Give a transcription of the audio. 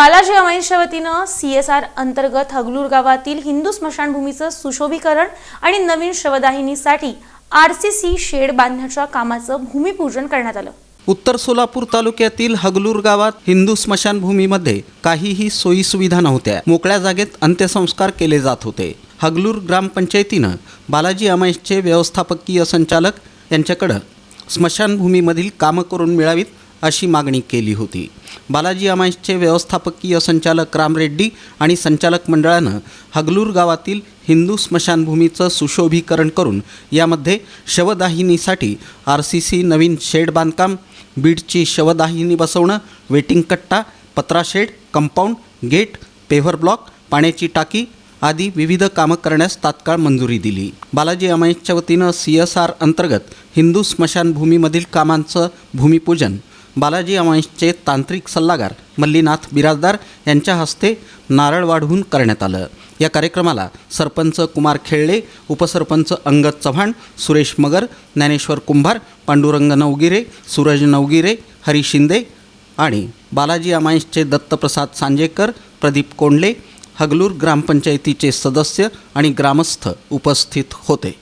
बालाजी अमाईंच्या वतीनं C S R अंतर्गत हगलूर गावातील हिंदू स्मशानभूमीचं सुशोभीकरण आणि नवीन शवदाहिनीसाठी आर सी सी शेड बांधण्याच्या कामाचं भूमिपूजन करण्यात आलं. उत्तर सोलापूर तालुक्यातील हगलूर गावात हिंदू स्मशानभूमीमध्ये काहीही सोयीसुविधा नव्हत्या. मोकळ्या जागेत अंत्यसंस्कार केले जात होते. हगलूर ग्रामपंचायतीनं बालाजी अमाईसचे व्यवस्थापकीय संचालक यांच्याकडं स्मशानभूमीमधील कामं करून मिळावीत अशी मागणी केली होती. बालाजी अमाईसचे व्यवस्थापकीय संचालक राम रेड्डी आणि संचालक मंडळानं हगलूर गावातील हिंदू स्मशानभूमीचं सुशोभीकरण करून यामध्ये शवदाहिनीसाठी आर सी सी नवीन शेड बांधकाम बीडची शवदाहिनी बसवणं वेटिंग कट्टा पत्रा shed compound gate paver block पाण्याची टाकी आदी विविध कामं करण्यास तात्काळ मंजुरी दिली. बालाजी अमाईसच्या वतीनं सी एस आर अंतर्गत हिंदू स्मशानभूमीमधील कामांचं भूमिपूजन बालाजी अमाईसचे तांत्रिक सल्लागार मल्लीनाथ बिराजदार यांच्या हस्ते नारळ वाढवून करण्यात आलं. या कार्यक्रमाला सरपंच कुमार खेळले उपसरपंच अंगद चव्हाण सुरेश मगर ज्ञानेश्वर कुंभार पांडुरंग नवगिरे सूरज नवगिरे हरी शिंदे आणि बालाजी अमाईसचे दत्तप्रसाद सांजेकर प्रदीप कोंडले हगलूर ग्रामपंचायतीचे सदस्य आणि ग्रामस्थ उपस्थित होते.